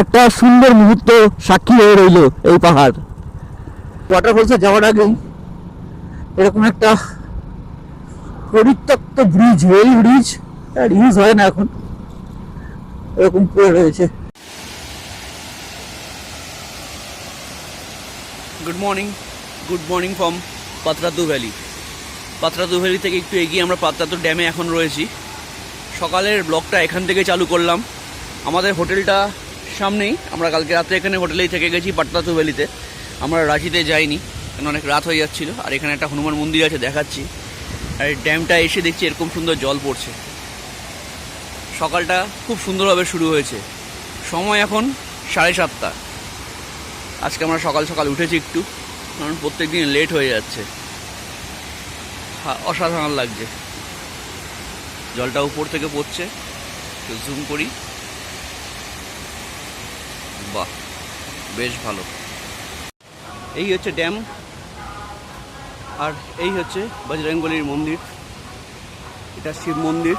একটা সুন্দর মুহূর্ত সাক্ষী হয়ে রইল এই পাহাড়। ওয়াটারফলসে যাওয়ার আগে এরকম একটা পরিত্যক্ত ব্রিজ রেল ব্রিজ আর ইউজ হয় না এখন। এরকম পড়ে রয়েছে। Good morning good morning from Patratu valley Patratu valley থেকে একটু এগিয়ে আমরা পাতরাতু ড্যামে এখন রয়েছি। সকালের ব্লগটা এখান থেকে চালু করলাম। আমাদের হোটেলটা সামনেই। আমরা কালকে রাতে এখানে হোটেলেই থেকে গেছি পাতরাতু ভ্যালিতে। আমরা রাঁচিতে যাইনি, কারণ অনেক রাত হয়ে যাচ্ছিল। আর এখানে একটা হনুমান মন্দির আছে, দেখাচ্ছি। আর এই ড্যামটা এসে দেখছি এরকম সুন্দর জল পড়ছে। সকালটা খুব সুন্দরভাবে শুরু হয়েছে। সময় এখন সাড়ে সাতটা। আজকে আমরা সকাল সকাল উঠেছি একটু, কারণ প্রত্যেক দিন লেট হয়ে যাচ্ছে। অসাধারণ লাগছে। জলটা উপর থেকে পড়ছে। একটু জুম করি। বাহ, বেশ ভালো। এই হচ্ছে ড্যাম, আর এই হচ্ছে বজরঙ্গলির মন্দির। এটা শিব মন্দির।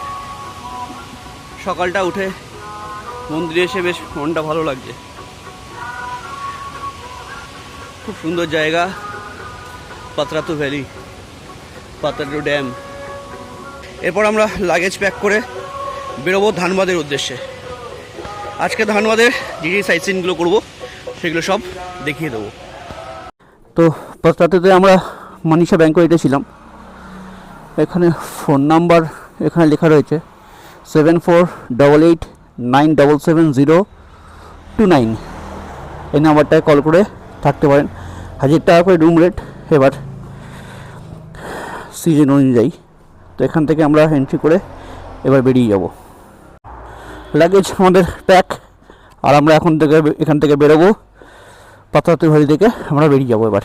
সকালটা উঠে মন্দিরে এসে বেশ মনটা ভালো লাগছে। খুব সুন্দর জায়গা, পাতরাতু ভ্যালি, পাতরাতু ড্যাম। এরপর আমরা লাগেজ প্যাক করে বেরোবো ধানবাদের উদ্দেশ্যে। আজকে ধানবাদের যে যে সাইট সিনগুলো করব, সেগুলো সব দেখিয়ে দেবো। তো পাঁচটাতে আমরা মানিসা ব্যাংকোয়েটে ছিলাম এখানে ফোন নাম্বার এখানে লেখা রয়েছে seven four double eight nine double seven zero two nine এই নাম্বারটায় কল করে থাকতে পারেন। হাজার টাকা করে রুম রেট এবার সিজন অনুযায়ী। তো এখান থেকে আমরা এন্ট্রি করে এবার বেরিয়ে যাব। লাগেজ আমাদের প্যাক আর আমরা এখন থেকে এখান থেকে বেরোবো। পাতাতে ভারি থেকে আমরা বেরিয়ে যাব এবার।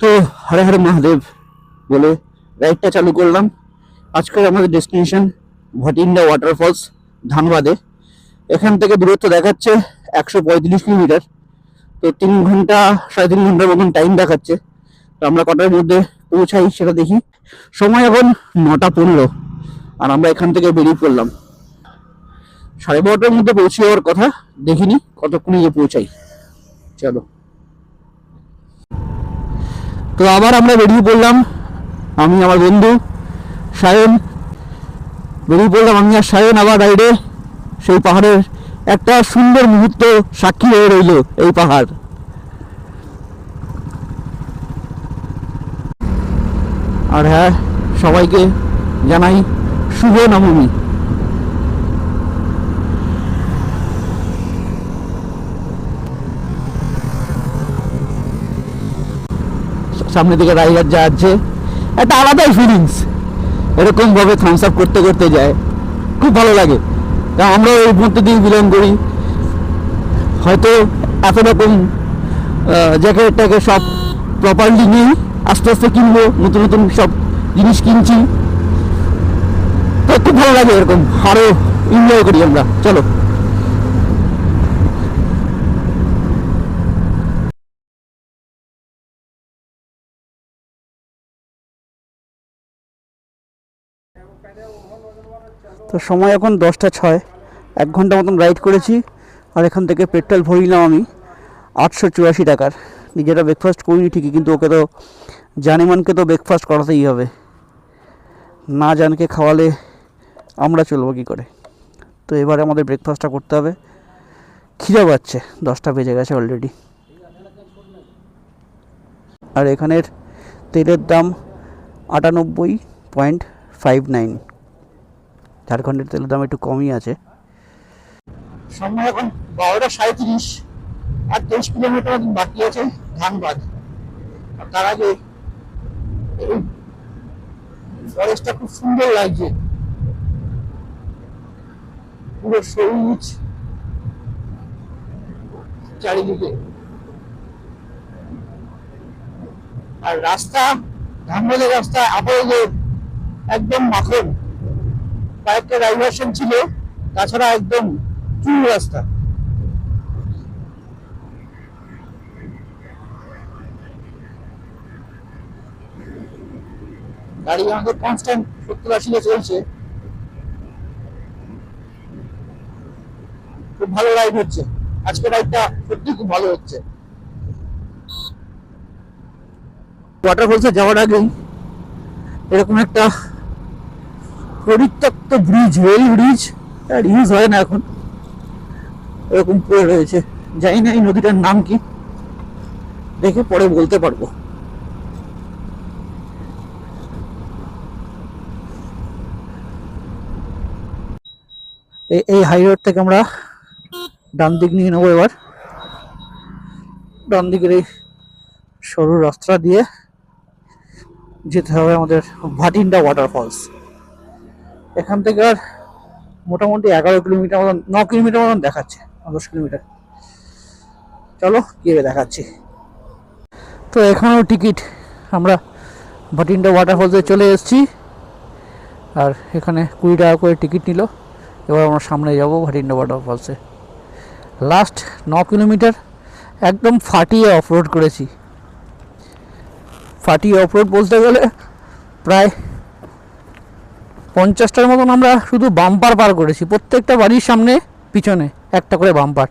তো হরে হরে মহাদেব বলে রাইডটা চালু করলাম। আজকের আমাদের ডেস্টিনেশন ভটিন্ডা ওয়াটারফলস ধানবাদে। এখান থেকে দূরত্ব দেখাচ্ছে একশো পঁয়ত্রিশ কিলোমিটার। তো তিন ঘণ্টা, সাড়ে তিন ঘণ্টার মতন টাইম দেখাচ্ছে। তো আমরা কটার মধ্যে পৌঁছাই সেটা দেখি। সময় এখন নটা পনেরো। আর আমরা এখান থেকে বেরিয়ে পড়লাম। সাড়ে বারোটার মধ্যে পৌঁছে যাওয়ার কথা দেখিনি, কতক্ষণে গিয়ে পৌঁছাই। চলো। তো আবার আমরা বেরিয়ে পড়লাম, আমি, আমার বন্ধু সায়ন। বেরিয়ে পড়লাম আমি আর সায়ন আবার রাইডে সেই পাহাড়ের একটা সুন্দর মুহূর্ত সাক্ষী হয়ে রইল এই পাহাড়। আর হ্যাঁ সবাইকে জানাই শুভ নবমী সামনে দিকে রাইডার আছে, একটা আলাদাই ফিলিংস এরকম ভাবে থামস আপ করতে করতে যায়। খুব ভালো লাগে। তা আমরা এই মধ্যে দিয়ে বিলং করি, হয়তো এত রকম জ্যাকেটটাকে সব প্রপারলি নিয়ে আস্তে আস্তে কিনবো, নতুন নতুন সব জিনিস কিনছি। তো খুব ভালো লাগে এরকম। আরও এনজয় করি আমরা। চলো। তো সময় এখন দশটা ছয়। এক ঘণ্টা মতন রাইড করেছি। আর এখান থেকে পেট্রোল ভরিলাম আমি আটশো চুরাশি টাকার। নিজেরা ব্রেকফাস্ট করিনি ঠিকই, কিন্তু ওকে তো, জানেমানকে তো ব্রেকফাস্ট করাতেই হবে। না জানকে খাওয়ালে আমরা চলবো কী করে? তো এবারে আমাদের ব্রেকফাস্টটা করতে হবে। খিদে পাচ্ছে, দশটা বেজে গেছে অলরেডি আর এখানের তেলের দাম আটানব্বই পয়েন্ট ফাইভ নাইন। ঝাড়খণ্ডের তেলের দাম একটু কমই আছে। সময় এখন বারোটা সাঁত্রিশ আর কিলোমিটার বাকি আছে ধানবাদ। তার আগে ফরেস্টটা খুব সুন্দর লাগছে। পুরো সবুজ চারিদিকে। আর রাস্তা ধানবাদের রাস্তা, আপাতত একদম মাখন। কয়েকটা ডাইভার্সন ছিল, তাছাড়া একদম চুল রাস্তা। গাড়ি আমাদের কনস্ট্যান্ট সত্তর আশিতে চলছে। খুব ভালো রাইড হচ্ছে। আজকে রাইডটা সত্যি খুব ভালো হচ্ছে। ওয়াটারফলসে যাওয়ার আগেই এরকম একটা পরিত্যক্ত ব্রিজ রেল ব্রিজ আর ইউজ হয় না এখন। এরকম পড়ে রয়েছে। জানি না এই নদীটার নাম কি। দেখে পরে বলতে পারব। এই হাই রোড থেকে আমরা ডান দিক নিয়ে নেব এবার। ডান দিকের এই সরু রাস্তা দিয়ে যেতে হবে আমাদের ভাটিন্ডা ওয়াটারফলস এখান থেকে আর মোটামুটি এগারো কিলোমিটার মতন, ন কিলোমিটার মতন দেখাচ্ছে, দশ কিলোমিটার। চলো গিয়ে দেখাচ্ছি। তো এখানেও টিকিট, আমরা ভাটিন্ডা ওয়াটারফলসে চলে এসেছি। আর এখানে কুড়ি টাকা করে টিকিট নিল। এবার আমরা সামনে যাব ভাটিন্ডা ওয়াটারফলসে লাস্ট ন কিলোমিটার একদম ফাটিয়ে অফ রোড করেছি। ফাটিয়ে অফ রোড বলতে গেলে প্রায় পঞ্চাশটার মতন আমরা শুধু বাম্পার পার করেছি, প্রত্যেকটা বাড়ির সামনে, পিছনে একটা করে বাম্পার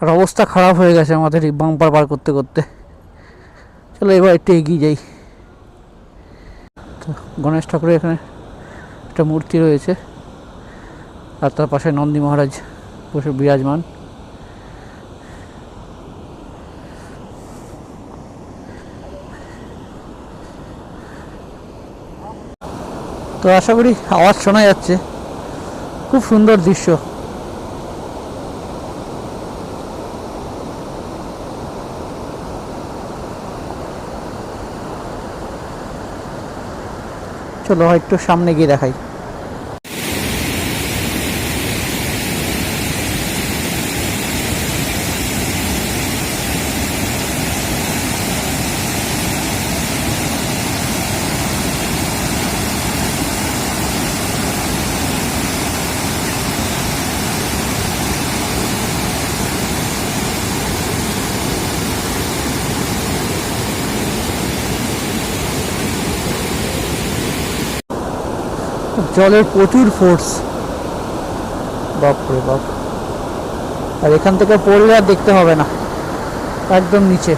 আর অবস্থা খারাপ হয়ে গেছে আমাদের এই বাম্পার পার করতে করতে। চলো এবার একটু এগিয়ে যাই। তো গণেশ ঠাকুরের এখানে একটা মূর্তি রয়েছে, আর তার পাশে নন্দী মহারাজ। বিরাজমান। তো আশা করি আওয়াজ শোনা যাচ্ছে। খুব সুন্দর দৃশ্য। চলো একটু সামনে গিয়ে দেখাই। জলের প্রচুর ফোর্স বাপরে বাপ। আর এখান থেকে পড়লে আর দেখতে হবে না। একদম নিচে।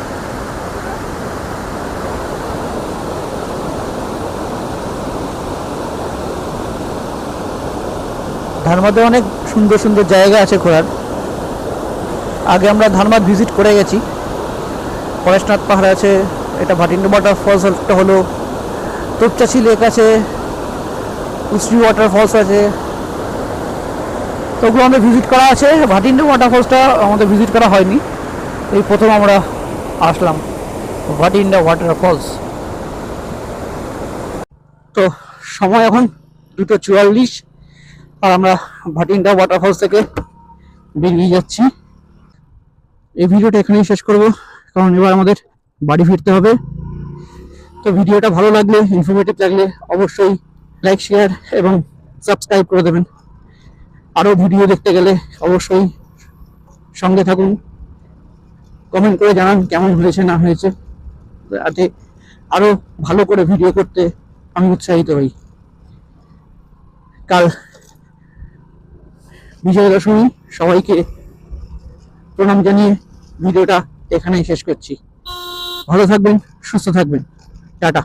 ধানবাদে অনেক সুন্দর সুন্দর জায়গা আছে ঘোরার। আগে আমরা ধানবাদ ভিজিট করে গেছি। পরেশনাথ পাহাড় আছে, এটা ভাটিন্ডা ওয়াটার ফলস একটা হলো। তোপচাচি লেক আছে। কুশ্রী ওয়াটারফলস আছে। ওগুলো আমাদের ভিজিট করা আছে। ভাটিন্ডা ওয়াটারফলসটা আমাদের ভিজিট করা হয়নি। এই প্রথম আমরা আসলাম। ভাটিন্ডা ওয়াটারফলস তো সময় এখন দুটো চুয়াল্লিশ। আর আমরা ভাটিন্ডা ওয়াটারফলস থেকে বেরিয়ে যাচ্ছি। এই ভিডিওটা এখানেই শেষ করব। কারণ এবার আমাদের বাড়ি ফিরতে হবে। তো ভিডিওটা ভালো লাগলে ইনফরমেটিভ লাগলে অবশ্যই লাইক শেয়ার এবং সাবস্ক্রাইব করে দেবেন। আরও ভিডিও দেখতে গেলে অবশ্যই সঙ্গে থাকুন। কমেন্ট করে জানান কেমন হয়েছে, না হয়েছে। যাতে আরও ভালো করে ভিডিও করতে আমি উৎসাহিত হই। কাল বিজয় দশমী সবাইকে প্রণাম জানিয়ে ভিডিওটা এখানেই শেষ করছি। ভালো থাকবেন, সুস্থ থাকবেন। টাটা।